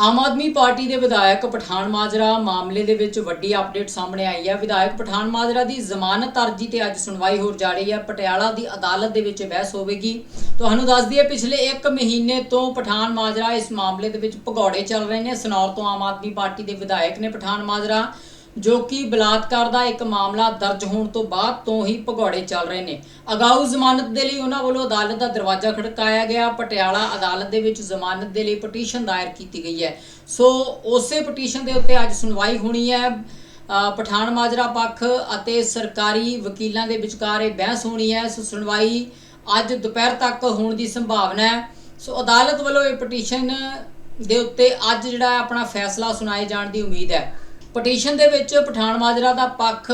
Aam Aadmi party ਦੇ ਵਿਧਾਇਕ ਪਠਾਨ ਮਾਜਰਾ ਮਾਮਲੇ ਦੇ ਵਿੱਚ ਵੱਡੀ ਅਪਡੇਟ ਸਾਹਮਣੇ ਆਈ ਹੈ। ਵਿਧਾਇਕ ਪਠਾਨ ਮਾਜਰਾ ਦੀ ਜ਼ਮਾਨਤ ਅਰਜੀ ਤੇ ਅੱਜ ਸੁਣਵਾਈ ਹੋਰ ਜਾ ਰਹੀ ਹੈ। ਪਟਿਆਲਾ ਦੀ ਅਦਾਲਤ ਦੇ ਵਿੱਚ ਬਹਿਸ ਹੋਵੇਗੀ। ਤੁਹਾਨੂੰ ਦੱਸ ਦਈਏ, ਪਿਛਲੇ 1 ਮਹੀਨੇ ਤੋਂ ਪਠਾਨ ਮਾਜਰਾ ਇਸ ਮਾਮਲੇ ਦੇ ਵਿੱਚ ਭਗੌੜੇ ਚੱਲ ਰਹੇ ਨੇ। ਸਨੌਰ ਤੋਂ ਆਮ ਆਦਮੀ ਪਾਰਟੀ ਦੇ ਵਿਧਾਇਕ ਨੇ ਪਠਾਨ ਮਾਜਰਾ। ਜੋ ਕਿ ਬਲਾਤਕਾਰ ਦਾ ਇੱਕ ਮਾਮਲਾ ਦਰਜ ਹੋਣ ਤੋਂ ਬਾਅਦ ਤੋਂ ਹੀ ਭਗੌੜੇ ਚੱਲ ਰਹੇ ਨੇ। ਅਗਾਊ ਜ਼ਮਾਨਤ ਦੇ ਲਈ ਉਹਨਾਂ ਵੱਲੋਂ ਅਦਾਲਤ ਦਾ ਦਰਵਾਜ਼ਾ ਖੜਕਾਇਆ ਗਿਆ। ਪਟਿਆਲਾ ਅਦਾਲਤ ਦੇ ਵਿੱਚ ਜ਼ਮਾਨਤ ਦੇ ਲਈ ਪਟੀਸ਼ਨ ਦਾਇਰ ਕੀਤੀ ਗਈ ਹੈ। ਸੋ ਉਸੇ ਪਟੀਸ਼ਨ ਦੇ ਉੱਤੇ ਅੱਜ ਸੁਣਵਾਈ ਹੋਣੀ ਹੈ। ਅ, ਪਠਾਨ ਮਾਜਰਾ ਪੱਖ ਅਤੇ ਸਰਕਾਰੀ ਵਕੀਲਾਂ ਦੇ ਵਿਚਕਾਰ ਇਹ ਬਹਿਸ ਹੋਣੀ ਹੈ। ਸੋ ਸੁਣਵਾਈ ਅੱਜ ਦੁਪਹਿਰ ਤੱਕ ਹੋਣ ਦੀ ਸੰਭਾਵਨਾ ਹੈ। ਸੋ ਅਦਾਲਤ ਵੱਲੋਂ ਇਹ ਪਟੀਸ਼ਨ ਦੇ ਉੱਤੇ ਅੱਜ ਜਿਹੜਾ ਆਪਣਾ ਫੈਸਲਾ ਸੁਣਾਏ ਜਾਣ ਦੀ ਉਮੀਦ ਹੈ। ਪਟੀਸ਼ਨ ਦੇ ਵਿੱਚ ਪਠਾਨ ਮਾਜਰਾ ਦਾ ਪੱਖ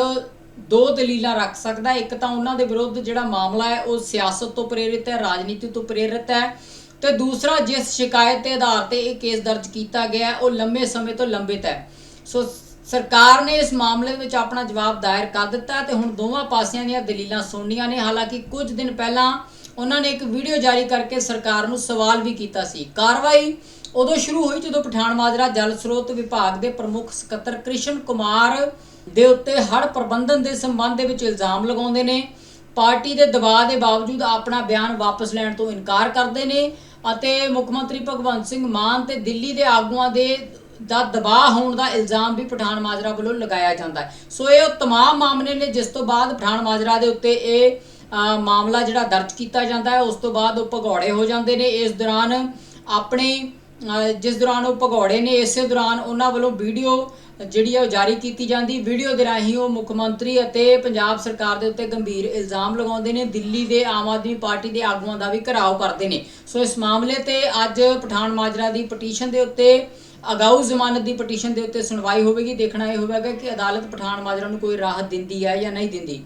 ਦੋ ਦਲੀਲਾਂ ਰੱਖ ਸਕਦਾ ਇੱਕ ਤਾਂ ਉਹਨਾਂ ਦੇ ਵਿਰੁੱਧ ਜਿਹੜਾ ਮਾਮਲਾ ਹੈ, ਉਹ ਸਿਆਸਤ ਤੋਂ ਪ੍ਰੇਰਿਤ ਹੈ, ਰਾਜਨੀਤੀ ਤੋਂ ਪ੍ਰੇਰਿਤ ਹੈ। ਤੇ ਦੂਸਰਾ, ਜਿਸ ਸ਼ਿਕਾਇਤ ਦੇ ਆਧਾਰ ਤੇ ਇਹ ਕੇਸ ਦਰਜ ਕੀਤਾ ਗਿਆ ਉਹ ਲੰਬੇ ਸਮੇਂ ਤੋਂ ਲੰਬਿਤ ਹੈ। ਸੋ ਸਰਕਾਰ ਨੇ ਇਸ ਮਾਮਲੇ ਵਿੱਚ ਆਪਣਾ ਜਵਾਬ ਦਾਇਰ ਕਰ ਦਿੱਤਾ ਹੈ ਤੇ ਹੁਣ ਦੋਵਾਂ ਪਾਸਿਆਂ ਦੀਆਂ ਦਲੀਲਾਂ ਸੁਣਨੀਆਂ ਨੇ। ਹਾਲਾਂਕਿ ਕੁਝ ਦਿਨ ਪਹਿਲਾਂ ਉਹਨਾਂ ਨੇ ਇੱਕ ਵੀਡੀਓ ਜਾਰੀ ਕਰਕੇ ਸਰਕਾਰ ਨੂੰ ਸਵਾਲ ਵੀ ਕੀਤਾ ਸੀ। ਕਾਰਵਾਈ ਉਦੋਂ ਸ਼ੁਰੂ ਹੋਈ ਜਦੋਂ ਪਠਾਨ ਮਾਜਰਾ ਜਲ ਸਰੋਤ ਵਿਭਾਗ ਦੇ ਪ੍ਰਮੁੱਖ ਸਕੱਤਰ ਕ੍ਰਿਸ਼ਨ ਕੁਮਾਰ ਦੇ ਉੱਤੇ ਹੜ੍ਹ ਪ੍ਰਬੰਧਨ ਦੇ ਸੰਬੰਧ ਦੇ ਵਿੱਚ ਇਲਜ਼ਾਮ ਲਗਾਉਂਦੇ ਨੇ ਪਾਰਟੀ ਦੇ ਦਬਾਅ ਦੇ ਬਾਵਜੂਦ ਆਪਣਾ ਬਿਆਨ ਵਾਪਸ ਲੈਣ ਤੋਂ ਇਨਕਾਰ ਕਰਦੇ ਨੇ ਅਤੇ ਮੁੱਖ ਮੰਤਰੀ ਭਗਵੰਤ ਸਿੰਘ ਮਾਨ ਤੇ ਦਿੱਲੀ ਦੇ ਆਗੂਆਂ ਦੇ ਦਾ ਦਬਾਅ ਹੋਣ ਦਾ ਇਲਜ਼ਾਮ ਵੀ ਪਠਾਨ ਮਾਜਰਾ ਵੱਲੋਂ ਲਗਾਇਆ ਜਾਂਦਾ ਹੈ ਸੋ ਇਹ ਉਹ तमाम ਮਾਮਲੇ ਨੇ ਜਿਸ ਤੋਂ ਬਾਅਦ ਪਠਾਨ ਮਾਜਰਾ ਦੇ ਉੱਤੇ ਇਹ ਅ, ਮਾਮਲਾ ਜਿਹੜਾ ਦਰਜ ਕੀਤਾ ਜਾਂਦਾ ਹੈ ਉਸ ਤੋਂ ਬਾਅਦ ਉਹ ਭਗੌੜੇ ਹੋ ਜਾਂਦੇ ਨੇ ਇਸ ਦੌਰਾਨ ਆਪਣੇ ਅ, ਜਿਸ ਦੌਰਾਨ ਉਹ ਭਗੌੜੇ ਨੇ, ਇਸੇ ਦੌਰਾਨ ਉਹਨਾਂ ਵੱਲੋਂ ਵੀਡੀਓ ਜਿਹੜੀ ਆ ਉਹ ਜਾਰੀ ਕੀਤੀ ਜਾਂਦੀ। ਵੀਡੀਓ ਦੇ ਰਾਹੀਂ ਉਹ ਮੁੱਖ ਮੰਤਰੀ ਅਤੇ ਪੰਜਾਬ ਸਰਕਾਰ ਦੇ ਉੱਤੇ ਗੰਭੀਰ ਇਲਜ਼ਾਮ ਲਗਾਉਂਦੇ ਨੇ। ਦਿੱਲੀ ਦੇ ਆਮ ਆਦਮੀ ਪਾਰਟੀ ਦੇ ਆਗੂਆਂ ਦਾ ਵੀ ਘਿਰਾਓ ਕਰਦੇ ਨੇ। ਸੋ ਇਸ ਮਾਮਲੇ ਤੇ ਅੱਜ ਪਠਾਨ ਮਾਜਰਾ ਦੀ ਪਟੀਸ਼ਨ ਦੇ ਉੱਤੇ, ਅਗਾਊ ਜ਼ਮਾਨਤ ਦੀ ਪਟੀਸ਼ਨ ਦੇ ਉੱਤੇ ਸੁਣਵਾਈ ਹੋਵੇਗੀ। ਦੇਖਣਾ ਇਹ ਹੋਵੇਗਾ ਕਿ ਅਦਾਲਤ ਪਠਾਨ ਮਾਜਰਾ ਨੂੰ ਕੋਈ ਰਾਹਤ ਦਿੰਦੀ ਹੈ ਜਾਂ ਨਹੀਂ ਦਿੰਦੀ।